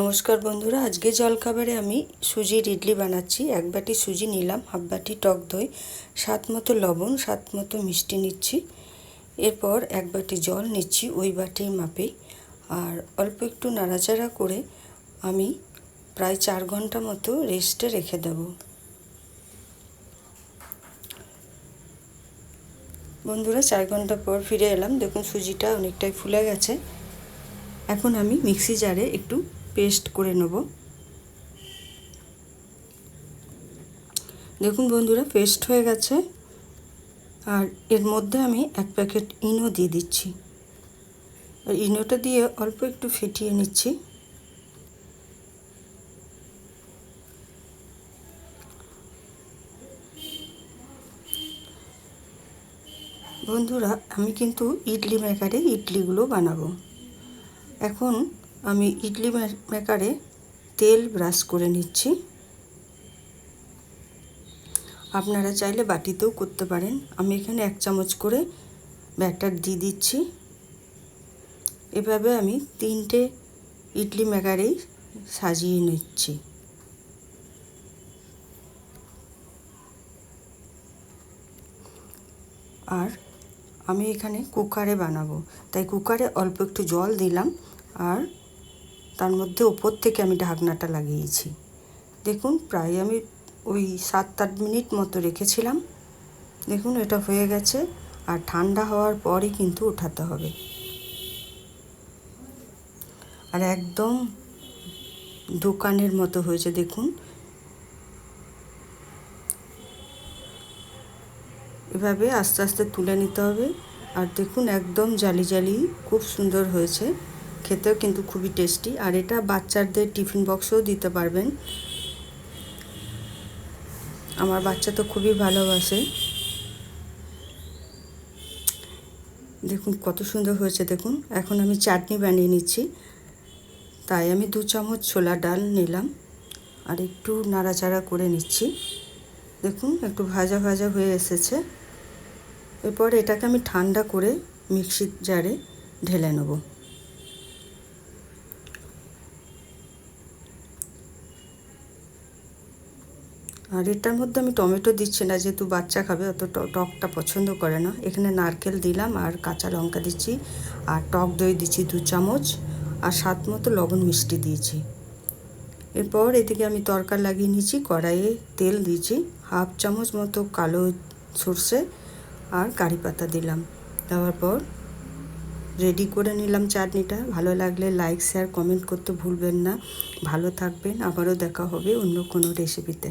নমস্কার বন্ধুরা, আজকে জলখাবারে আমি সুজির ইডলি বানাচ্ছি। এক বাটি সুজি নিলাম, হাফ বাটি টক দই স্বাদ মতো লবণ স্বাদ মতো মিষ্টি নিচ্ছি। এরপর এক বাটি জল নিচ্ছি ওই বাটির মাপে। আর অল্প একটু নাড়াচাড়া করে আমি প্রায় চার ঘণ্টা মতো রেস্টে রেখে দেব। বন্ধুরা, চার ঘণ্টা পর ফিরে এলাম। দেখুন সুজিটা অনেকটাই ফুলে গেছে। এখন আমি মিক্সি জারে একটু পেস্ট করে নেব। দেখুন বন্ধুরা, পেস্ট হয়ে গেছে। আর এর মধ্যে আমি এক প্যাকেট ইনো দিয়ে দিচ্ছি। আর ইনোটা দিয়ে অল্প একটু ফিটিয়ে নিচ্ছি। বন্ধুরা, আমি কিন্তু ইডলি মেকারে ইডলিগুলো বানাবো। এখন আমি ইডলি মেকারে তেল ব্রাশ করে নিচ্ছি। আপনারা চাইলে বাটিতেও করতে পারেন। আমি এখানে এক চামচ করে ব্যাটার দিয়ে দিচ্ছি। এভাবে আমি তিনটে ইডলি মেকারেই সাজিয়ে নিচ্ছি। আর আমি এখানে কুকারে বানাবো। তাই কুকারে অল্প একটু জল দিলাম। আর তার মধ্যে ওপর থেকে আমি ঢাকনাটা লাগিয়েছি। দেখুন, প্রায় আমি ওই সাত আট মিনিট মতো রেখেছিলাম। দেখুন, এটা হয়ে গেছে আর ঠান্ডা হওয়ার পরই কিন্তু ওঠাতে হবে। আর একদম দোকানের মতো হয়েছে, দেখুন। এভাবে আস্তে আস্তে তুলে নিতে হবে। আর দেখুন, একদম জালি জালি, খুব সুন্দর হয়েছে। খেতেও কিন্তু খুবই টেস্টি। আর এটা বাচ্চাদের টিফিন বক্সেও দিতে পারবেন। আমার বাচ্চা তো খুবই ভালোবাসে। দেখুন, কত সুন্দর হয়েছে, দেখুন। এখন আমি চাটনি বানিয়ে নিচ্ছি। তাই আমি দু চামচ ছোলা ডাল নিলাম আর একটু নাড়াচাড়া করে নিচ্ছি। দেখুন, একটু ভাজা ভাজা হয়ে এসেছে। এরপর এটাকে আমি ঠান্ডা করে মিক্সির জারে ঢেলে নেব। আর এটার মধ্যে আমি টমেটো দিচ্ছি না, যেহেতু বাচ্চা খাবে, অত টকটা পছন্দ করে না। এখানে নারকেল দিলাম আর কাঁচা লঙ্কা দিচ্ছি আর টক দই দিচ্ছি দু চামচ আর স্বাদ মতো লবণ মিষ্টি দিয়েছি। এরপর এদিকে আমি তরকার লাগিয়ে নিয়েছি, কড়াইয়ে তেল দিয়েছি, হাফ চামচ মতো কালো সর্ষে আর কারি পাতা দিলাম। দেওয়ার পর রেডি করে নিলাম চাটনিটা। ভালো লাগলে লাইক, শেয়ার, কমেন্ট করতে ভুলবেন না। ভালো থাকবেন, আবারও দেখা হবে অন্য কোনো রেসিপিতে।